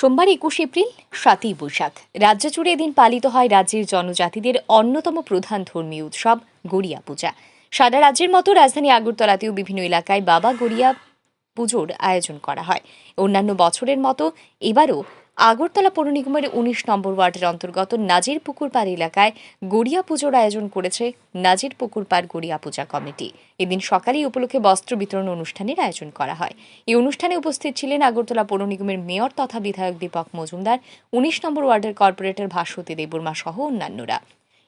সোমবার একুশ এপ্রিল, সাতই বৈশাখ। রাজ্য জুড়ে এদিন পালিত হয় রাজ্যের জনজাতিদের অন্যতম প্রধান ধর্মীয় উৎসব, গড়িয়া পূজা। সারা রাজ্যের মতো রাজধানী আগরতলাতেও বিভিন্ন এলাকায় বাবা গড়িয়া পুজোর আয়োজন করা হয়। অন্যান্য বছরের মতো এবারও আগরতলা পৌর নিগমের উনিশ নম্বর ওয়ার্ডের অন্তর্গত নাজির পুকুর পাড় এলাকায় গড়িয়া পুজোর আয়োজন করেছে নাজির পুকুর পাড় গড়িয়া পূজা কমিটি। এদিন সকালেই উপলক্ষে বস্ত্র বিতরণ অনুষ্ঠানের আয়োজন করা হয়। এই অনুষ্ঠানে উপস্থিত ছিলেন আগরতলা পৌর নিগমের মেয়র তথা বিধায়ক দীপক মজুমদার, উনিশ নম্বর ওয়ার্ডের কর্পোরেটর ভাস্বতী দেববর্মা সহ অন্যান্যরা।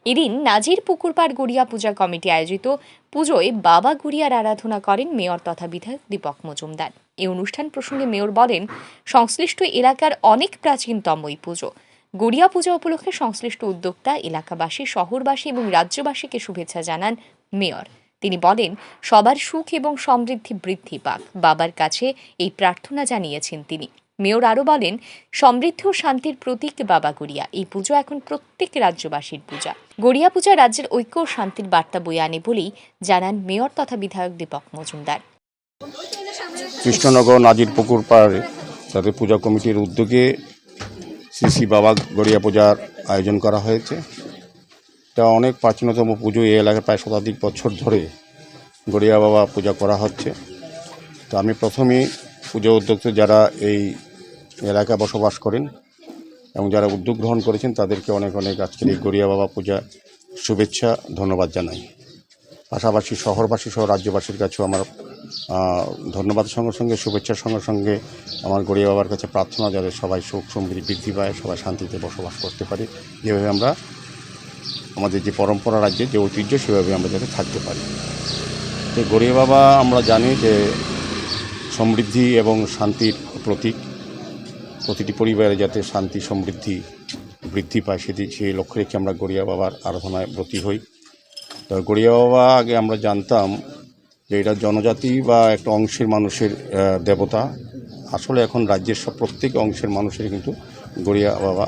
এদিন নাজির পুকুরপাড় গড়িয়া পূজা কমিটি আয়োজিত পুজোয় বাবা গড়িয়ার আরাধনা করেন মেয়র তথা বিধায়ক দীপক মজুমদার। এই অনুষ্ঠান প্রসঙ্গে মেয়র বলেন, সংশ্লিষ্ট এলাকার অনেক প্রাচীনতম এই পুজো। গড়িয়া পূজা উপলক্ষে সংশ্লিষ্ট উদ্যোক্তা, এলাকাবাসী, শহরবাসী এবং রাজ্যবাসীকে শুভেচ্ছা জানান মেয়র। তিনি বলেন, সবার সুখ এবং সমৃদ্ধি বৃদ্ধি পাক। বাবার কাছে এই প্রার্থনা জানিয়েছেন তিনি। মেয়র আরও বলেন, সমৃদ্ধ শান্তির প্রতীক বাবা গড়িয়া। এই পুজো এখন প্রত্যেক রাজ্যবাসীর পূজা। গড়িয়া পূজা রাজ্যের ঐক্য ও শান্তির বার্তা বয়ে আনে বলেই জানান মেয়র তথা বিধায়ক দীপক মজুমদার। কৃষ্ণনগর নাজির পুকুর পাড়ে তাতে পূজা কমিটির উদ্যোগে শ্রী শ্রী বাবা গড়িয়া পূজার আয়োজন করা হয়েছে। এটা অনেক প্রাচীনতম পুজো, এই এলাকায় প্রায় শতাধিক বছর ধরে গড়িয়া বাবা পূজা করা হচ্ছে। তো আমি প্রথমেই পুজো উদ্যোক্তা যারা এই এলাকায় বসবাস করেন এবং যারা উদ্যোগ গ্রহণ করেছেন, তাদেরকে অনেক অনেক আজকের এই গড়িয়া বাবা পূজা শুভেচ্ছা, ধন্যবাদ জানাই। পাশাপাশি শহরবাসী সহ রাজ্যবাসীর কাছেও আমার ধন্যবাদ সঙ্গে সঙ্গে শুভেচ্ছার সঙ্গে সঙ্গে আমার গড়িয়া বাবার কাছে প্রার্থনা যাতে সবাই সুখ সমৃদ্ধি বৃদ্ধি পায়, সবাই শান্তিতে বসবাস করতে পারি। যেভাবে আমরা আমাদের যে পরম্পরা রাজ্যের যে ঐতিহ্য, সেভাবে আমরা যাতে থাকতে পারি। তো গড়িয়া বাবা, আমরা জানি যে সমৃদ্ধি এবং শান্তির প্রতীক। প্রতিটি পরিবারে যাতে শান্তি, সমৃদ্ধি বৃদ্ধি পায়, সেটি সেই লক্ষ্য রেখে আমরা গড়িয়া বাবার আরাধনায় ব্রতী হই। তো গড়িয়া বাবা, আগে আমরা জানতাম যে এটা জনজাতি বা একটা অংশের মানুষের দেবতা। আসলে এখন রাজ্যের সব প্রত্যেক অংশের মানুষের কিন্তু গড়িয়া বাবা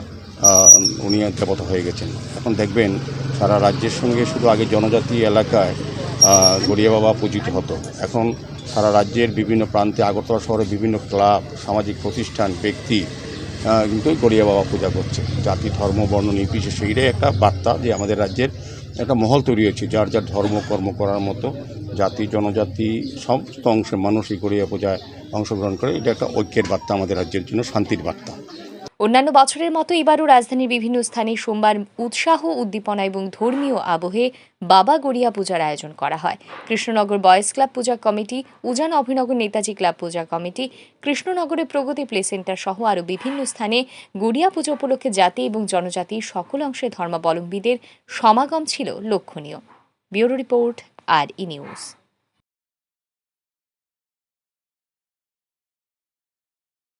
উনি দেবতা হয়ে গেছেন। এখন দেখবেন সারা রাজ্যের সঙ্গে শুধু আগে জনজাতি এলাকায় গড়িয়া বাবা পূজিত হতো। এখন সারা রাজ্যের বিভিন্ন প্রান্তে, আগরতলা শহরে বিভিন্ন ক্লাব, সামাজিক প্রতিষ্ঠান, ব্যক্তি কিন্তু গড়িয়া বাবা পূজা করছে। জাতি, ধর্ম, বর্ণ নির্বিশেষে এটাই একটা বার্তা যে আমাদের রাজ্যের একটা মহল তৈরি হয়েছে। যার যার ধর্ম, কর্ম করার মতো জাতি, জনজাতি সমস্ত অংশের মানুষই গড়িয়া পূজায় অংশগ্রহণ করে, এটা একটা ঐক্যের বার্তা আমাদের রাজ্যের জন্য, শান্তির বার্তা। অন্যান্য বছরের মতো এবারও রাজধানীর বিভিন্ন স্থানে সোমবার উৎসাহ, উদ্দীপনা এবং ধর্মীয় আবহে বাবা গড়িয়া পূজার আয়োজন করা হয়। Krishnanagar boys club puja committee, Ujan Abhinagar Netaji club puja committee, কৃষ্ণনগরে প্রগতি প্লে সেন্টার সহ আরও বিভিন্ন স্থানে গড়িয়া পুজো উপলক্ষে জাতি এবং জনজাতির সকল অংশে ধর্মাবলম্বীদের সমাগম ছিল লক্ষণীয়। Bureau report, R E news.